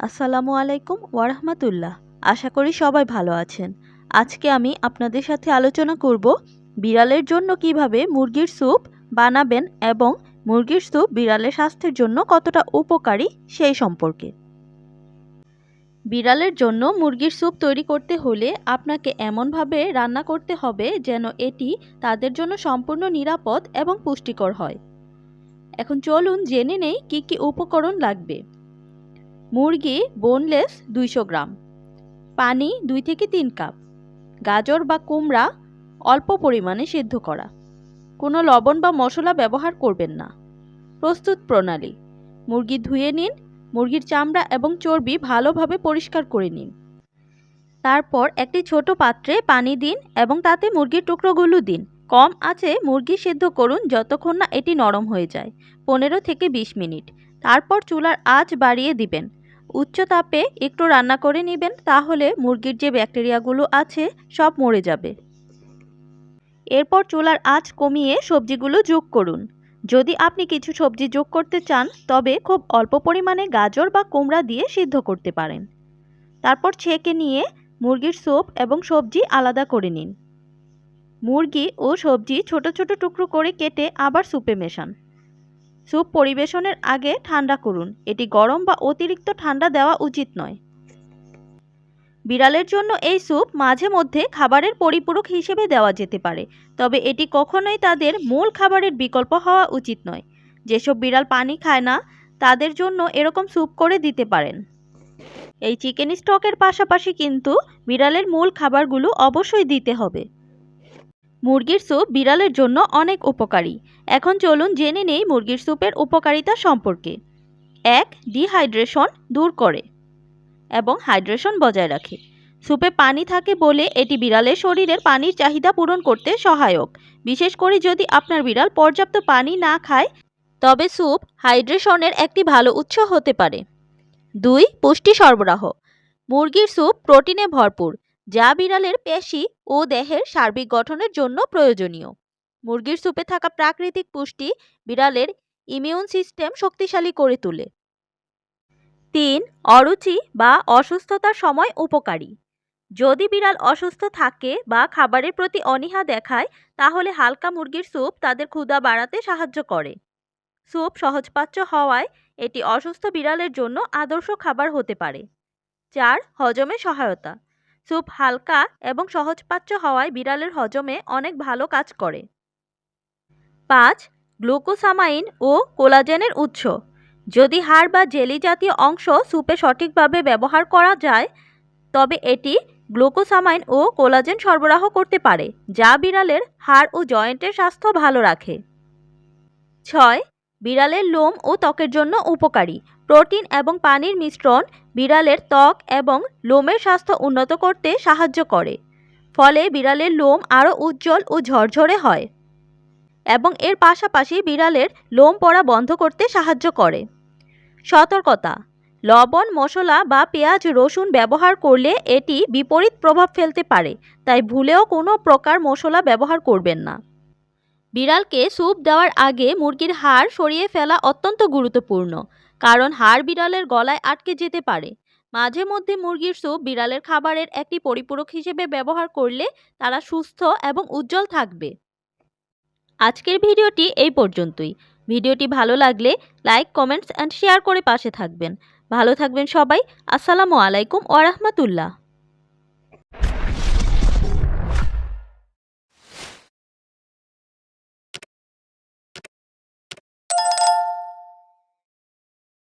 আসসালামু আলাইকুম ওয়ারহমাতুল্লাহ। আশা করি সবাই ভালো আছেন। আজকে আমি আপনাদের সাথে আলোচনা করব বিড়ালের জন্য কীভাবে মুরগির স্যুপ বানাবেন এবং মুরগির স্যুপ বিড়ালের স্বাস্থ্যের জন্য কতটা উপকারী সেই সম্পর্কে। বিড়ালের জন্য মুরগির স্যুপ তৈরি করতে হলে আপনাকে এমনভাবে রান্না করতে হবে যেন এটি তাদের জন্য সম্পূর্ণ নিরাপদ এবং পুষ্টিকর হয়। এখন চলুন জেনে নেই কী কী উপকরণ লাগবে। মুরগি বোনলেস দুইশো গ্রাম, পানি দুই থেকে তিন কাপ গাজর বা কুমড়া অল্প পরিমাণে সিদ্ধ করা। কোনো লবণ বা মশলা ব্যবহার করবেন না। প্রস্তুত প্রণালী, মুরগি ধুয়ে নিন, মুরগির চামড়া এবং চর্বি ভালোভাবে পরিষ্কার করে নিন। তারপর একটি ছোট পাত্রে পানি দিন এবং তাতে মুরগির টুকরোগুলো দিন। কম আছে মুরগি সিদ্ধ করুন যতক্ষণ না এটি নরম হয়ে যায়, পনেরো থেকে বিশ মিনিট। তারপর চুলার আঁচ বাড়িয়ে দিবেন। উচ্চ তাপে একটু রান্না করে নেবেন, তাহলে মুরগির যে ব্যাকটেরিয়াগুলো আছে সব মরে যাবে। এরপর চুলার আঁচ কমিয়ে সবজিগুলো যোগ করুন। যদি আপনি কিছু সবজি যোগ করতে চান, তবে খুব অল্প পরিমাণে গাজর বা কুমড়া দিয়ে সিদ্ধ করতে পারেন। তারপর ছেঁকে নিয়ে মুরগির স্যুপ এবং সবজি আলাদা করে নিন। মুরগি ও সবজি ছোট ছোট টুকরো করে কেটে আবার স্যুপে মেশান। স্যুপ পরিবেশনের আগে ঠান্ডা করুন। এটি গরম বা অতিরিক্ত ঠান্ডা দেওয়া উচিত নয়। বিড়ালের জন্য এই স্যুপ মাঝে মধ্যে খাবারের পরিপূরক হিসেবে দেওয়া যেতে পারে, তবে এটি কখনোই তাদের মূল খাবারের বিকল্প হওয়া উচিত নয়। যেসব বিড়াল পানি খায় না, তাদের জন্য এরকম স্যুপ করে দিতে পারেন। এই চিকেন স্টকের পাশাপাশি কিন্তু বিড়ালের মূল খাবারগুলো অবশ্যই দিতে হবে। মুরগির স্যুপ বিড়ালের জন্য অনেক উপকারী। এখন চলুন জেনে নেই মুরগির স্যুপের উপকারিতা সম্পর্কে। এক ডিহাইড্রেশন দূর করে এবং হাইড্রেশন বজায় রাখে। স্যুপে পানি থাকে বলে এটি বিড়ালের শরীরের পানির চাহিদা পূরণ করতে সহায়ক। বিশেষ করে যদি আপনার বিড়াল পর্যাপ্ত পানি না খায়, তবে স্যুপ হাইড্রেশনের একটি ভালো উৎস হতে পারে। দুই, পুষ্টি সরবরাহ। মুরগির স্যুপ প্রোটিনে ভরপুর। যা বিড়ালের পেশি ও দেহের সার্বিক গঠনের জন্য প্রয়োজনীয়। মুরগির স্যুপে থাকা প্রাকৃতিক পুষ্টি বিড়ালের ইমিউন সিস্টেম শক্তিশালী করে তোলে। তিন, অরুচি বা অসুস্থতার সময় উপকারী। যদি বিড়াল অসুস্থ থাকে বা খাবারের প্রতি অনীহা দেখায়, তাহলে হালকা মুরগির স্যুপ তাদের ক্ষুধা বাড়াতে সাহায্য করে। স্যুপ সহজপাচ্য হওয়ায় এটি অসুস্থ বিড়ালের জন্য আদর্শ খাবার হতে পারে। চার, হজমে সহায়তা। স্যুপ হালকা এবং সহজপাচ্য হওয়ায় বিড়ালের হজমে অনেক ভালো কাজ করে। পাঁচ, গ্লুকোসামাইন ও কোলাজেনের উৎস। যদি হাড় বা জেলি জাতীয় অংশ স্যুপে সঠিকভাবে ব্যবহার করা যায়, তবে এটি গ্লুকোসামাইন ও কোলাজেন সরবরাহ করতে পারে, যা বিড়ালের হাড় ও জয়েন্টের স্বাস্থ্য ভালো রাখে। ছয় বিড়ালের লোম ও ত্বকের জন্য উপকারী। প্রোটিন এবং পানির মিশ্রণ বিড়ালের ত্বক এবং লোমের স্বাস্থ্য উন্নত করতে সাহায্য করে। ফলে বিড়ালের লোম আরও উজ্জ্বল ও ঝরঝরে হয় এবং এর পাশাপাশি বিড়ালের লোম পড়া বন্ধ করতে সাহায্য করে। সতর্কতা, লবণ, মশলা বা পেঁয়াজ, রসুন ব্যবহার করলে এটি বিপরীত প্রভাব ফেলতে পারে, তাই ভুলেও কোনো প্রকার মশলা ব্যবহার করবেন না। বিড়ালকে স্যুপ দেওয়ার আগে মুরগির হাড় সরিয়ে ফেলা অত্যন্ত গুরুত্বপূর্ণ, কারণ হাড় বিড়ালের গলায় আটকে যেতে পারে। মাঝে মধ্যে মুরগির স্যুপ বিড়ালের খাবারের একটি পরিপূরক হিসেবে ব্যবহার করলে তারা সুস্থ এবং উজ্জ্বল থাকবে। আজকের ভিডিওটি এই পর্যন্তই। ভিডিওটি ভালো লাগলে লাইক, কমেন্টস অ্যান্ড শেয়ার করে পাশে থাকবেন। ভালো থাকবেন সবাই। আসসালামু আলাইকুম ওরহমতুল্লাহ